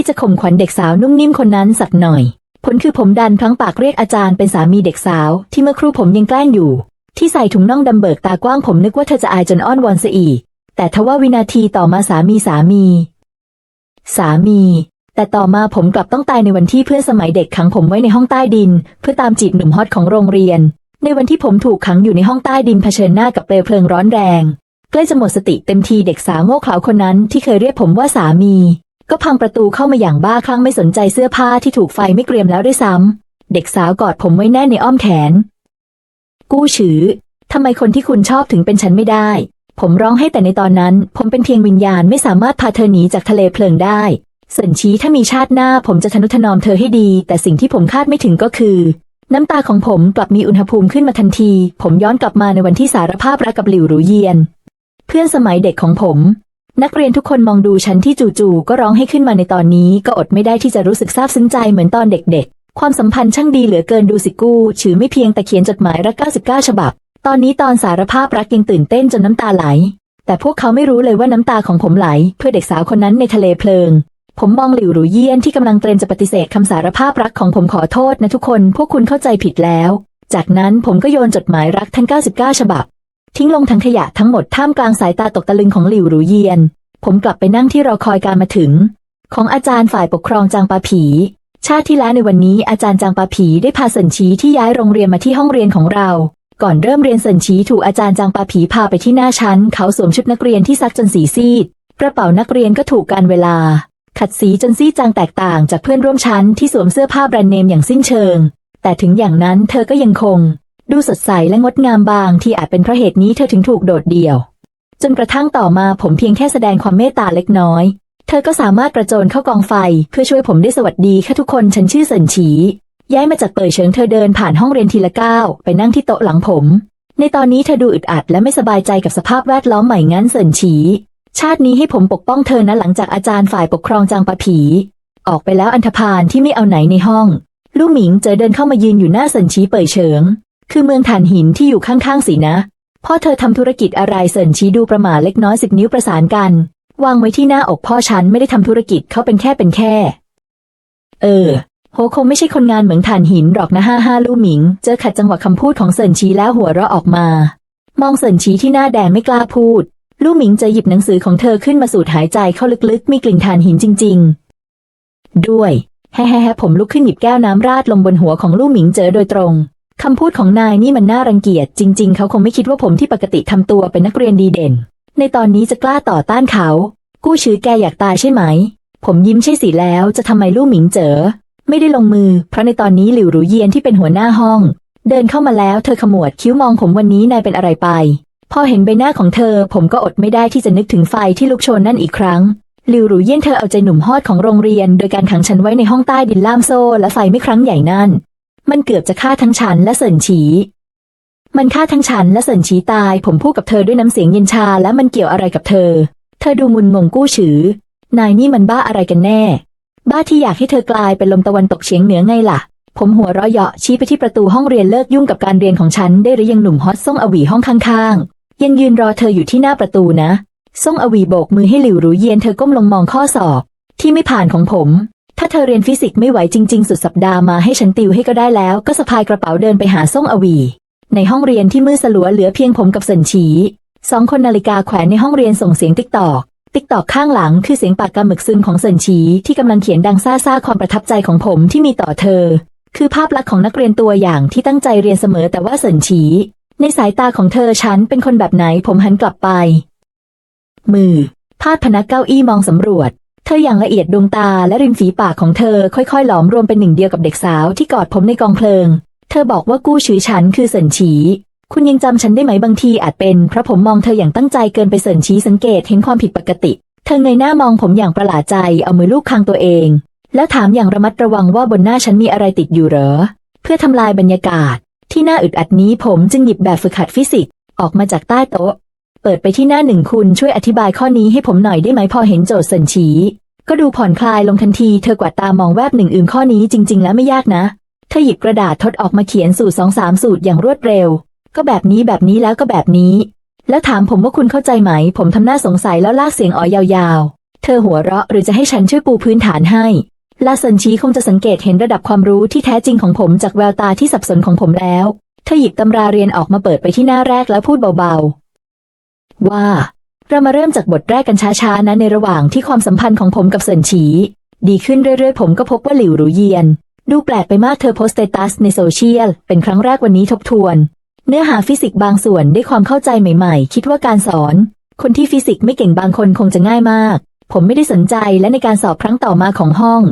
คิดจะข่มขวัญเด็กสาวนุ่มนิ่มคนนั้นสักหน่อย ผลคือผมดันพลั้งปากเรียกอาจารย์เป็นสามีเด็กสาวที่เมื่อครู่ผมยังแกล้งอยู่ ที่ใส่ถุงน่องดำเบิกตากว้างผมนึกว่าเธอจะอายจนอ้อนวอนซะอีก แต่ทว่าวินาทีต่อมาสามีสามี สามี แต่ต่อมาผมกลับต้องตายในวันที่เพื่อนสมัยเด็กขังผมไว้ในห้องใต้ดิน เพื่อตามจีบหนุ่มฮอตของโรงเรียน ในวันที่ผมถูกขังอยู่ในห้องใต้ดินเผชิญหน้ากับเปลวเพลิงร้อนแรงใกล้จะหมดสติเต็มทีเด็กสาวโง่เขลาคนนั้นที่เคยเรียกผมว่าสามี ก็พังประตูเข้ามาอย่างบ้าคลั่งไม่สนใจเสื้อผ้าที่ถูกไฟไม่เกรียมแล้วด้วยซ้ำ เด็กสาวกอดผมไว้แน่นในอ้อมแขน กู้ฉือทำไมคนที่คุณชอบถึงเป็นฉันไม่ได้ ผมร้องให้แต่ในตอนนั้น ผมเป็นเพียงวิญญาณไม่สามารถพาเธอหนีจากทะเลเพลิงได้เสินชี้ถ้ามีชาติหน้าผมจะทนุถนอมเธอให้ดี แต่สิ่งที่ผมคาดไม่ถึงก็คือ น้ำตาของผมกลับมีอุณหภูมิขึ้นมาทันที ผมย้อนกลับมาในวันที่สารภาพรักกับหลิวหรูเยียน เพื่อนสมัยเด็กของผม นักเรียนทุกคนมองดูฉันที่จู่ๆก็ร้องให้ขึ้นมาในตอนนี้ ก็อดไม่ได้ที่จะรู้สึกซาบซึ้งใจเหมือนตอนเด็กๆ ความสัมพันธ์ช่างดีเหลือเกินดูสิกู้ชื่อไม่เพียงแต่เขียนจดหมายรัก 99 ฉบับ ตอนนี้ตอนสารภาพรักยังตื่นเต้นจนน้ำตาไหล แต่พวกเขาไม่รู้เลยว่าน้ำตาของผมไหล เพื่อเด็กสาวคนนั้นในทะเลเพลิง ผมมองหลิวหรูเยี่ยนที่กำลังเตรียมจะปฏิเสธคำสารภาพรักของผมขอโทษนะทุกคน พวกคุณเข้าใจผิดแล้ว จากนั้นผมก็โยนจดหมายรักทั้ง 99 ฉบับ ทิ้งลงถังขยะทั้งหมดท่ามกลางสายตาตกตะลึงของหลิวหรูเยียน ผมกลับไปนั่งที่รอคอยการมาถึง ของอาจารย์ฝ่ายปกครองจางปาผี ชาติที่แล้วในวันนี้อาจารย์จางปาผีได้พาเซินชีที่ย้ายโรงเรียนมาที่ห้องเรียนของเรา ก่อนเริ่มเรียนเซินชีถูกอาจารย์จางปาผีพาไปที่หน้าชั้น เขาสวมชุดนักเรียนที่ซักจนสีซีด กระเป๋านักเรียนก็ถูกการเวลา ขัดสีจนซีดจางแตกต่างจากเพื่อนร่วมชั้นที่สวมเสื้อผ้าแบรนด์เนมอย่างสิ้นเชิง แต่ถึงอย่างนั้นเธอก็ยังคง ดูสดใสและงดงามบางที่อาจเป็นเพราะเหตุนี้เธอถึงถูกโดดเดี่ยว จนกระทั่งต่อมาผมเพียงแค่แสดงความเมตตาเล็กน้อย เธอก็สามารถกระโจนเข้ากองไฟเพื่อช่วยผมได้สวัสดีค่ะทุกคนฉันชื่อเซินฉี ย้ายมาจากเป่ยเฉิงเธอเดินผ่านห้องเรียนทีละก้าวไปนั่งที่โต๊ะหลังผม ในตอนนี้เธอดูอึดอัดและไม่สบายใจกับสภาพแวดล้อมใหม่งั้นเซินฉี ชาตินี้ให้ผมปกป้องเธอนะหลังจากอาจารย์ฝ่ายปกครองจางปาผี ออกไปแล้วอันธพาลที่ไม่เอาไหนในห้องลู่หมิงเจอเดินเข้ามายืนอยู่หน้าเซินฉีเป่ยเฉิง คือเมืองถ่านหินที่อยู่ข้างๆสินะ พ่อเธอทำธุรกิจอะไรเสินชี้ดูประมาเล็กน้อยสิบนิ้วประสานกัน วางไว้ที่หน้าอกพ่อฉันไม่ได้ทำธุรกิจเขาเป็นแค่เป็นแค่ เออโหคงไม่ใช่คนงานเหมืองถ่านหินหรอกนะห้าห้าลู่หมิง เจอขัดจังหวะคำพูดของเสินชี้แล้วหัวเราะออกมา มองเสินชี้ที่หน้าแดงไม่กล้าพูด ลู่หมิงจะหยิบหนังสือของเธอขึ้นมาสูดหายใจเข้าลึกๆ มีกลิ่นถ่านหินจริง ๆ ด้วยแฮ่แฮ่ผมลุกขึ้นหยิบแก้วน้ำราดลงบนหัวของลู่หมิงเจอโดยตรง คำพูดของนายนี่มันน่ารังเกียจจริง ๆ เขาคงไม่คิดว่าผมที่ปกติทำตัวเป็นนักเรียนดีเด่น ในตอนนี้จะกล้าต่อต้านเขา กู้ชื่อแกอยากตายใช่ไหม ผมยิ้มใช่สิแล้วจะทำไมลู่หมิงเจอไม่ได้ลงมือ เพราะในตอนนี้หลิวหรูเยียนที่เป็นหัวหน้าห้อง เดินเข้ามาแล้วเธอขมวดคิ้วมองผมวันนี้นายเป็นอะไรไป พอเห็นใบหน้าของเธอ ผมก็อดไม่ได้ที่จะนึกถึงไฟที่ลุกโชนนั่นอีกครั้งหลิวหรูเยี่ยนเธอเอาใจหนุ่มฮอดของโรงเรียน โดยการขังฉันไว้ในห้องใต้ดินล่ามโซ่และไฟไม่ครั้งใหญ่นั่น มันเกือบจะฆ่าทั้งฉันและเสินฉี มันฆ่าทั้งฉันและเสินฉีตาย ผมพูดกับเธอด้วยน้ำเสียงเย็นชาและมันเกี่ยวอะไรกับเธอ เธอดูมุนงงกู้ฉือ นายนี่มันบ้าอะไรกันแน่ บ้าที่อยากให้เธอกลายเป็นลมตะวันตกเฉียงเหนือไงล่ะ ผมหัวเราะเยาะชี้ไปที่ประตูห้องเรียนเลิกยุ่งกับการเรียนของฉันได้หรือยังหนุ่มฮอตส่งอวีห้องข้างๆ ยังยืนรอเธออยู่ที่หน้าประตูนะส่งอวีโบกมือให้หลิวหรูเยียนเธอก้มลงมองข้อสอบที่ไม่ผ่านของผม ถ้าเธอเรียนฟิสิกส์ไม่ไหวจริง ๆ สุดสัปดาห์มาให้ฉันติวให้ก็ได้แล้ว ก็สะพายกระเป๋าเดินไปหาส่งอวี ในห้องเรียนที่มืดสลัวเหลือเพียงผมกับเซินฉีสองคนนาฬิกาแขวนในห้องเรียนส่งเสียงติ๊กตอก ติ๊กตอกข้างหลังคือเสียงปากกาหมึกซึนของเซินฉีที่กำลังเขียนดังซ่าซ่าความประทับใจของผมที่มีต่อเธอ คือภาพลักษณ์ของนักเรียนตัวอย่างที่ตั้งใจเรียนเสมอแต่ว่าเซินฉีในสายตาของเธอฉันเป็นคนแบบไหนผมหันกลับไป มือพาดพนักเก้าอี้มองสำรวจ เธออย่างละเอียดดวงตาและริมฝีปากของเธอค่อยๆ หลอมรวมเป็นหนึ่งเดียวกับเด็กสาวที่กอดผมในกองเพลิง เธอบอกว่ากู้ชื่อฉันคือเสินฉี คุณยังจำฉันได้ไหมบางทีอาจเป็นเพราะผมมองเธออย่างตั้งใจเกินไปเสินฉีสังเกตเห็นความผิดปกติ เธอเงยหน้ามองผมอย่างประหลาดใจเอามือลูบคางตัวเอง แล้วถามอย่างระมัดระวังว่าบนหน้าฉันมีอะไรติดอยู่เหรอ เพื่อทำลายบรรยากาศ ที่น่าอึดอัดนี้ผมจึงหยิบแบบฝึกหัดฟิสิกส์ออกมาจากใต้โต๊ะ ปิดไปที่หน้าหนึ่งคุณช่วยอธิบายข้อนี้ให้ผมหน่อยได้ไหมพอเห็นโจทย์เซินฉีก็ดูผ่อนคลายลงทันทีเธอกวาดตามองแวบหนึ่งอืมข้อนี้จริง ๆ แล้วไม่ยากนะ เธอหยิบกระดาษทดออกมาเขียนสูตรสองสามสูตรอย่างรวดเร็ว ก็แบบนี้แบบนี้แล้วก็แบบนี้ แล้วถามผมว่าคุณเข้าใจไหม ผมทำหน้าสงสัยแล้วลากเสียงอ๋อยาวๆ เธอหัวเราะหรือจะให้ฉันช่วยปูพื้นฐานให้ลาเซินชีคงจะสังเกตเห็นระดับความรู้ที่แท้จริงของผมจากแววตาที่สับสนของผมแล้ว เธอหยิบตำราเรียนออกมาเปิดไปที่หน้าแรกแล้วพูดเบาๆ ว่า เรามาเริ่มจากบทแรกกันช้าๆนะในระหว่างที่ความสัมพันธ์ของผมกับเซินฉี ดีขึ้นเรื่อยๆ ผมก็พบว่าหลิวหรูเยียน ดูแปลกไปมากเธอโพสต์สเตตัสในโซเชียล เป็นครั้งแรกวันนี้ทบทวน เนื้อหาฟิสิกส์บางส่วนได้ความเข้าใจใหม่ๆ คิดว่าการสอน คนที่ฟิสิกส์ไม่เก่งบางคนคงจะง่ายมาก ผมไม่ได้สนใจและในการสอบครั้งต่อมาของห้อง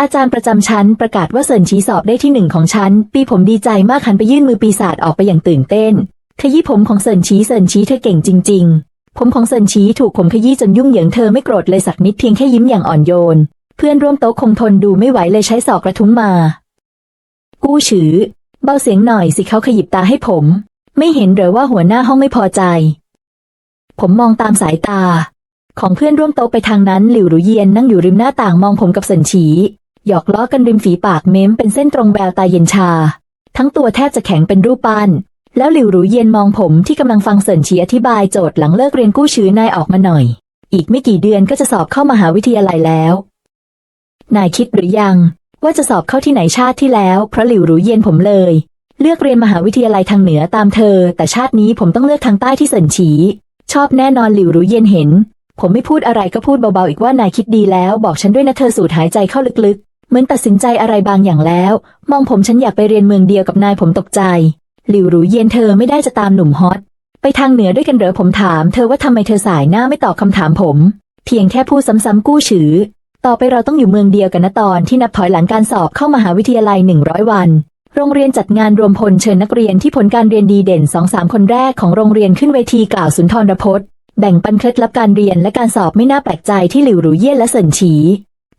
อาจารย์ประจำชั้นประกาศว่าเซินชีสอบได้ที่หนึ่งของชั้น ปีผมดีใจมากหันไปยื่นมือปีศาจออกไปอย่างตื่นเต้น ขยี้ผมของเซินชีเซินชีเธอเก่งจริง ๆ ผมของเซินชีถูกผมขยี้จนยุ่งเหยิงเธอไม่โกรธเลยสักนิดเพียงแค่ยิ้มอย่างอ่อนโยน เพื่อนร่วมโต๊ะคงทนดูไม่ไหวเลยใช้ศอกกระทุ้งมา กู้ฉือ เบาเสียงหน่อยสิเขาขยิบตาให้ผม ไม่เห็นหรือว่าหัวหน้าห้องไม่พอใจ ผมมองตามสายตา ของเพื่อนร่วมโต๊ะไปทางนั้นหลิวหรูเยียนนั่งอยู่ริมหน้าต่างมองผมกับเซินฉีหยอกล้อกันริมฝีปากเม้มเป็นเส้นตรงแววตาเย็นชา ทั้งตัวแทบจะแข็งเป็นรูปปั้น แล้วหลิวหรูเย็นมองผมที่กำลังฟังเซินฉีอธิบายโจทย์หลังเลิกเรียนกู้ชื้อนายออกมาหน่อย อีกไม่กี่เดือนก็จะสอบเข้ามหาวิทยาลัยแล้ว นายคิดหรือยัง ว่าจะสอบเข้าที่ไหนชาติที่แล้วเพราะหลิวหรูเย็นผมเลย เลือกเรียนมหาวิทยาลัยทางเหนือตามเธอ แต่ชาตินี้ผมต้องเลือกทางใต้ที่เซินฉีชอบแน่นอนหลิวหรูเย็นเห็น ผมไม่พูดอะไรก็พูดเบาๆอีกว่านายคิดดีแล้วบอกฉันด้วยนะเธอสูดหายใจเข้าลึกๆ เหมือนตัดสินใจอะไรบางอย่างแล้ว มองผมฉันอยากไปเรียนเมืองเดียวกับนายผมตกใจ หลิวหรูเย็นเธอไม่ได้จะตามหนุ่มฮอต ไปทางเหนือด้วยกันเหรอผมถามเธอว่าทำไมเธอสายหน้าไม่ตอบคำถามผม เพียงแค่พูดซ้ำๆกู้ฉือ ต่อไปเราต้องอยู่เมืองเดียวกันนะตอนที่นับถอยหลังการสอบเข้ามหาวิทยาลัย100วัน โรงเรียนจัดงานรวมพลเชิญนักเรียนที่ผลการเรียนดีเด่นสองสามคนแรกของโรงเรียนขึ้นเวทีกล่าวสุนทรพจน์ แบ่งปันเคล็ดลับการเรียนและการสอบไม่น่าแปลกใจที่หลิวหรูเย่นและเซินฉี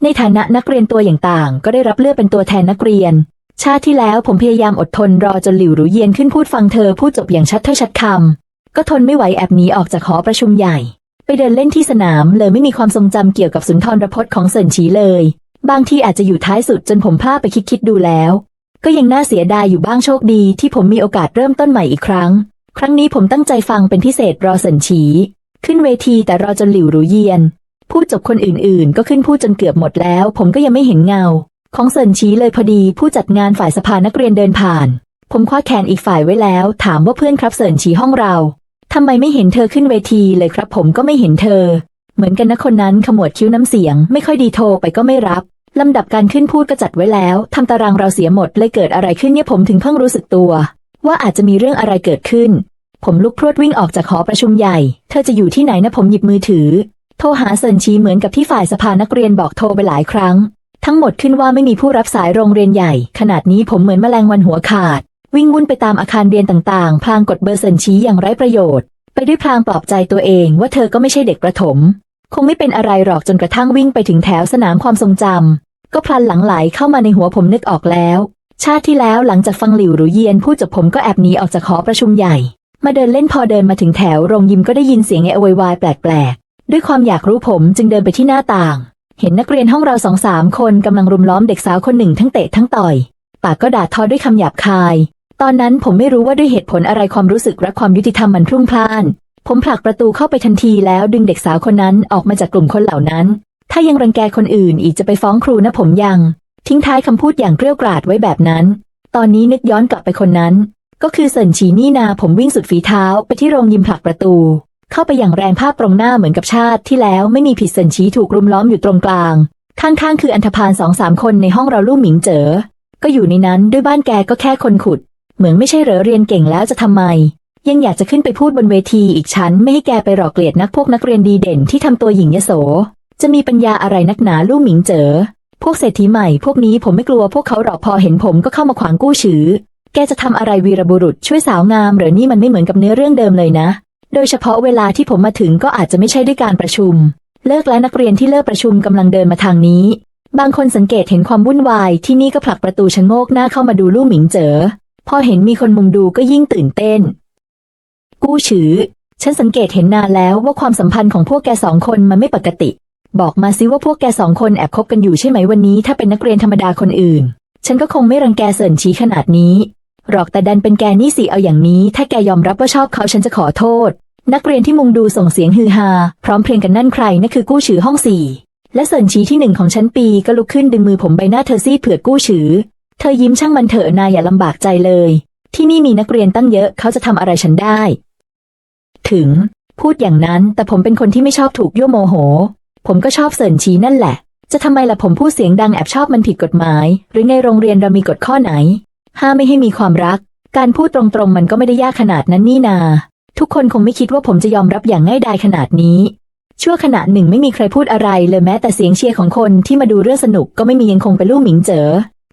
ในฐานะนักเรียนตัวอย่างต่าง ก็ได้รับเลือกเป็นตัวแทนนักเรียน ชาติที่แล้วผมพยายามอดทนรอจนหลิวหรูเยียนขึ้นพูดฟังเธอพูดจบอย่างชัดถ้อยชัดคำก็ทนไม่ไหวแอบหนีออกจากหอประชุมใหญ่ ไปเดินเล่นที่สนามเลยไม่มีความทรงจำเกี่ยวกับสุนทรพจน์ของเซินฉีเลย บางทีอาจจะอยู่ท้ายสุดจนผมพลาดไปคิดคิดดูแล้ว ก็ยังน่าเสียดายอยู่บ้างโชคดีที่ผมมีโอกาสเริ่มต้นใหม่อีกครั้ง ครั้งนี้ผมตั้งใจฟังเป็นพิเศษรอเซินฉี ขึ้นเวทีแต่รอจนหลิวหรูเยียนพูดจบคนอื่นๆ ก็ขึ้นพูดจนเกือบหมดแล้ว ผมก็ยังไม่เห็นเงา ของเซินชี้เลยพอดีผู้จัดงานฝ่ายสภานักเรียนเดินผ่าน ผมคว้าแขนอีกฝ่ายไว้แล้ว ถามว่าเพื่อนครับเซินชี้ห้องเราทำไมไม่เห็นเธอขึ้นเวทีเลยครับ ผมก็ไม่เห็นเธอ เหมือนกันนะคนนั้นขมวดคิ้วน้ำเสียง ไม่ค่อยดีโทรไปก็ไม่รับลำดับการขึ้นพูดก็จัดไว้แล้วทำตารางเราเสียหมดเลยเกิดอะไรขึ้นเนี่ยผมถึงเพิ่งรู้สึกตัว ว่าอาจจะมีเรื่องอะไรเกิดขึ้น ผมลุกพรวดวิ่งออกจากหอประชุมใหญ่ เธอจะอยู่ที่ไหนนะผมหยิบมือถือ โทรหาเซินชีเหมือนกับที่ฝ่ายสภานักเรียนบอกโทรไปหลายครั้ง ทั้งหมดขึ้นว่าไม่มีผู้รับสายโรงเรียนใหญ่ ขนาดนี้ผมเหมือนแมลงวันหัวขาด วิ่งวุ่นไปตามอาคารเรียนต่างๆ พลางกดเบอร์เซินชีอย่างไร้ประโยชน์ ไปด้วยพลางปลอบใจตัวเองว่าเธอก็ไม่ใช่เด็กประถม คงไม่เป็นอะไรหรอกจนกระทั่งวิ่งไปถึงแถวสนามความทรงจำก็พลันหลังไหลเข้ามาในหัวผมนึกออกแล้ว ชาติที่แล้วหลังจากฟังหลิวหรูเยียนพูดจบผมก็แอบหนีออกจากหอประชุมใหญ่ มาเดินเล่นพอเดินมาถึงแถวโรงยิมก็ได้ยินเสียงเอะโวยวายแปลกๆด้วยความอยากรู้ผมจึงเดินไปที่หน้าต่าง เห็นนักเรียนห้องเราสองสามคนกำลังรุมล้อมเด็กสาวคนหนึ่งทั้งเตะทั้งต่อย ปากก็ด่าทอด้วยคำหยาบคาย ตอนนั้นผมไม่รู้ว่าด้วยเหตุผลอะไรความรู้สึกและความยุติธรรมมันพรุ่งพล่าน ผมผลักประตูเข้าไปทันทีแล้วดึงเด็กสาวคนนั้นออกมาจากกลุ่มคนเหล่านั้น ถ้ายังรังแกคนอื่นอีกจะไปฟ้องครูนะผมยัง ทิ้งท้ายคำพูดอย่างเกรี้ยวกราดไว้แบบนั้น ตอนนี้นึกย้อนกลับไปคนนั้น ก็คือเซินฉีนี่นาผมวิ่งสุดฝีเท้าไปที่โรงยิมผลักประตู เข้าไปอย่างแรงภาพตรงหน้าเหมือนกับชาติที่แล้วไม่มีผิดเซินฉีถูกรุมล้อมอยู่ตรงกลาง ข้างๆ คืออันธพาลสองสามคนในห้องเราลู่หมิงเจ๋อก็อยู่ในนั้นด้วยบ้านแกก็แค่คนขุด เหมือนไม่ใช่เหรอเรียนเก่งแล้วจะทำไม ยังอยากจะขึ้นไปพูดบนเวทีอีกชั้นไม่ให้แกไปหลอกเกลียดนักพวกนักเรียนดีเด่นที่ทำตัวหญิงยโส จะมีปัญญาอะไรนักหนาลู่หมิงเจ๋อพวกเศรษฐีใหม่พวกนี้ผมไม่กลัวพวกเขาหรอกพอเห็นผมก็เข้ามาขวางกู้ฉือแกจะทำอะไรวีรบุรุษช่วยสาวงามหรือนี่มันไม่เหมือนกับเนื้อเรื่องเดิมเลยนะ โดยเฉพาะเวลาที่ผมมาถึงก็อาจจะไม่ใช่ด้วยการประชุม เลิกแล้วนักเรียนที่เลิกประชุมกำลังเดินมาทางนี้ บางคนสังเกตเห็นความวุ่นวายที่นี่ก็ผลักประตูชะโงกหน้าเข้ามาดูลู่หมิงเจ๋อพอเห็นมีคนมุงดูก็ยิ่งตื่นเต้น กู้ฉือ ฉันสังเกตเห็นนานแล้วว่าความสัมพันธ์ของพวกแกสองคนมันไม่ปกติ บอกมาซิว่าพวกแกสองคนแอบคบกันอยู่ใช่ไหมวันนี้ ถ้าเป็นนักเรียนธรรมดาคนอื่น ฉันก็คงไม่รังแกเสินชี้ขนาดนี้หรอกแต่ดันเป็นแกนี่สิเอาอย่างนี้ ถ้าแกยอมรับว่าชอบเขาฉันจะขอโทษ นักเรียนที่มุงดูส่งเสียงฮือฮา พร้อมเพรียงกันนั่นใครนั่นคือกู้ฉือห้องสี่ และเสินชีที่หนึ่งของชั้นปีก็ลุกขึ้นดึงมือผมใบหน้าเธอซีดเผือกกู้ฉือ เธอยิ้มช่างมันเถอะนายอย่าลำบากใจเลย ที่นี่มีนักเรียนตั้งเยอะเขาจะทำอะไรฉันได้ ถึง พูดอย่างนั้นแต่ผมเป็นคนที่ไม่ชอบถูกยั่วโมโห ผมก็ชอบเสินชีนั่นแหละ จะทำไมล่ะผมพูดเสียงดังแอบชอบมันผิดกฎหมาย หรือไงโรงเรียนเรามีกฎข้อไหน ห้ามไม่ให้มีความรัก การพูดตรงๆมันก็ไม่ได้ยากขนาดนั้นนี่นา ทุกคนคงไม่คิดว่าผมจะยอมรับอย่างง่ายดายขนาดนี้ ชั่วขณะหนึ่งไม่มีใครพูดอะไรเลยแม้แต่เสียงเชียร์ของคนที่มาดูเรื่องสนุกก็ไม่มียังคงเป็นลูกหมิงเจ๋อ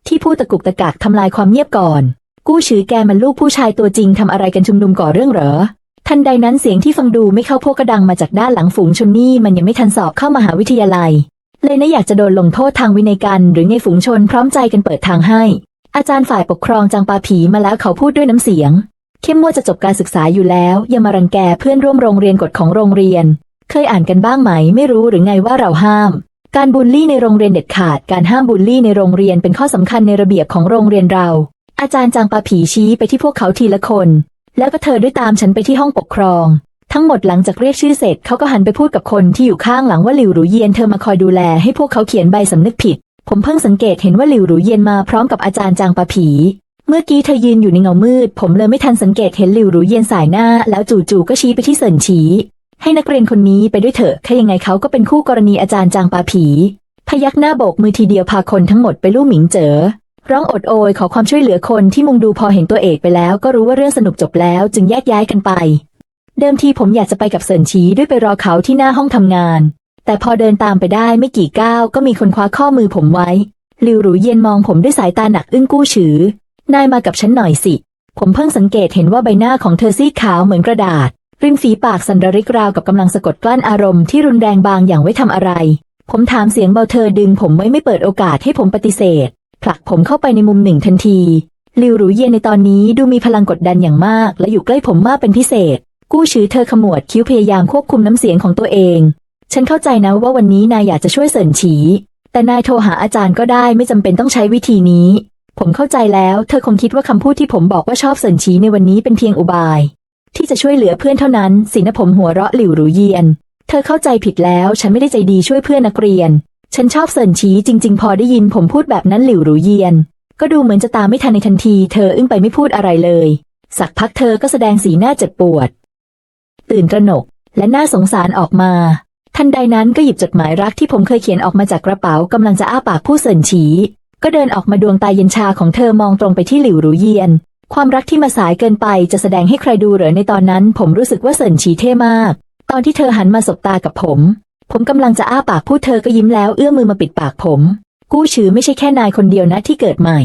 ที่พูดตะกุกตะกักทำลายความเงียบก่อน กู้ชื่อแกมันลูกผู้ชายตัวจริงทำอะไรกันชุมนุมก่อเรื่องเหรอ ทันใดนั้นเสียงที่ฟังดูไม่เข้าพวกกระดังมาจากด้านหลังฝูงชนนี่มันยังไม่ทันสอบเข้ามหาวิทยาลัย เลยนะอยากจะโดนลงโทษทางวินัยกันหรือไงฝูงชนพร้อมใจกันเปิดทางให้ อาจารย์ฝ่ายปกครองจังปาผีมาแล้วเขาพูดด้วยน้ำเสียง เข้มงวดจะจบการศึกษาอยู่แล้ว อย่ามารังแกเพื่อนร่วมโรงเรียนกฎของโรงเรียน เคยอ่านกันบ้างไหม ไม่รู้หรือไงว่าเราห้าม การบูลลี่ในโรงเรียนเด็ดขาด การห้ามบูลลี่ในโรงเรียนเป็นข้อสำคัญในระเบียบของโรงเรียนเรา อาจารย์จางปาผีชี้ไปที่พวกเขาทีละคน แล้วก็เธอด้วยตามฉันไปที่ห้องปกครอง ทั้งหมดหลังจากเรียกชื่อเสร็จเขาก็หันไปพูดกับคนที่อยู่ข้างหลังว่าหลิวหรูเยียนเธอมาคอยดูแลให้พวกเขาเขียนใบสำนึกผิด ผมเพิ่งสังเกตเห็นว่าหลิวหรูเยียนมาพร้อมกับอาจารย์จางปาผี เมื่อกี้เธอยืนอยู่ในเงามืด ผมเลยไม่ทันสังเกตเห็นหลิวหรูเยียนสายหน้า แล้วจู่ๆก็ชี้ไปที่เสินฉีให้นักเรียนคนนี้ไปด้วยเถอะแค่ยังไงเขาก็เป็นคู่กรณีอาจารย์จางปาผี พยักหน้าโบกมือทีเดียวพาคนทั้งหมดไปลู่หมิงเจ๋อร้องอดโอยขอความช่วยเหลือคนที่มุงดูพอเห็นตัวเอกไปแล้วก็รู้ว่าเรื่องสนุกจบแล้วจึงแยกย้ายกันไป เดิมทีผมอยากจะไปกับเสินชีด้วยไปรอเขาที่หน้าห้องทำงาน แต่พอเดินตามไปได้ไม่กี่ก้าวก็มีคนคว้าข้อมือผมไว้ลิวหรูเย็นมองผมด้วยสายตาหนักอึ้งกู้ฉือ นายมากับฉันหน่อยสิ ผมเพิ่งสังเกตเห็นว่าใบหน้าของเธอซีดขาวเหมือนกระดาษ ริมฝีปากสันดริกราวกับกำลังสะกดกลั้นอารมณ์ที่รุนแรงบางอย่างไว้ทำอะไร ผมถามเสียงเบาเธอดึงผมไว้ไม่เปิดโอกาสให้ผมปฏิเสธ ผลักผมเข้าไปในมุมหนึ่งทันทีลิวหรูเย็นในตอนนี้ดูมีพลังกดดันอย่างมาก และอยู่ใกล้ผมมากเป็นพิเศษ กู้ชือเธอขมวดคิ้วพยายามควบคุมน้ำเสียงของตัวเอง ฉันเข้าใจนะว่าวันนี้นายอยากจะช่วยเสินฉี แต่นายโทรหาอาจารย์ก็ได้ไม่จำเป็นต้องใช้วิธีนี้ ผมเข้าใจแล้ว เธอคงคิดว่าคำพูดที่ผมบอกว่าชอบเสินฉีในวันนี้เป็นเพียงอุบาย ที่จะช่วยเหลือเพื่อนเท่านั้นสินะผมหัวเราะหลิวหรูเยียน เธอเข้าใจผิดแล้ว ฉันไม่ได้ใจดีช่วยเพื่อนนักเรียน ฉันชอบเสินฉีจริง ๆ พอได้ยินผมพูดแบบนั้นหลิวหรูเยียน ก็ดูเหมือนจะตามไม่ทันในทันที เธออึ้งไปไม่พูดอะไรเลย สักพักเธอก็แสดงสีหน้าเจ็บปวด ตื่นตระหนก และน่าสงสารออกมาทันใดนั้นก็หยิบจดหมายรักที่ผมเคยเขียนออกมาจากกระเป๋ากำลังจะอ้าปากพูดเสินฉี ก็เดินออกมาดวงตาเย็นชาของเธอมองตรงไปที่หลิวหรูเยียน ความรักที่มาสายเกินไปจะแสดงให้ใครดูเหรอในตอนนั้น ผมรู้สึกว่าเสินฉีเท่มาก ตอนที่เธอหันมาสบตากับผม ผมกำลังจะอ้าปากพูดเธอก็ยิ้มแล้วเอื้อมมือมาปิดปากผม กู้ชื่อไม่ใช่แค่นายคนเดียวนะที่เกิดใหม่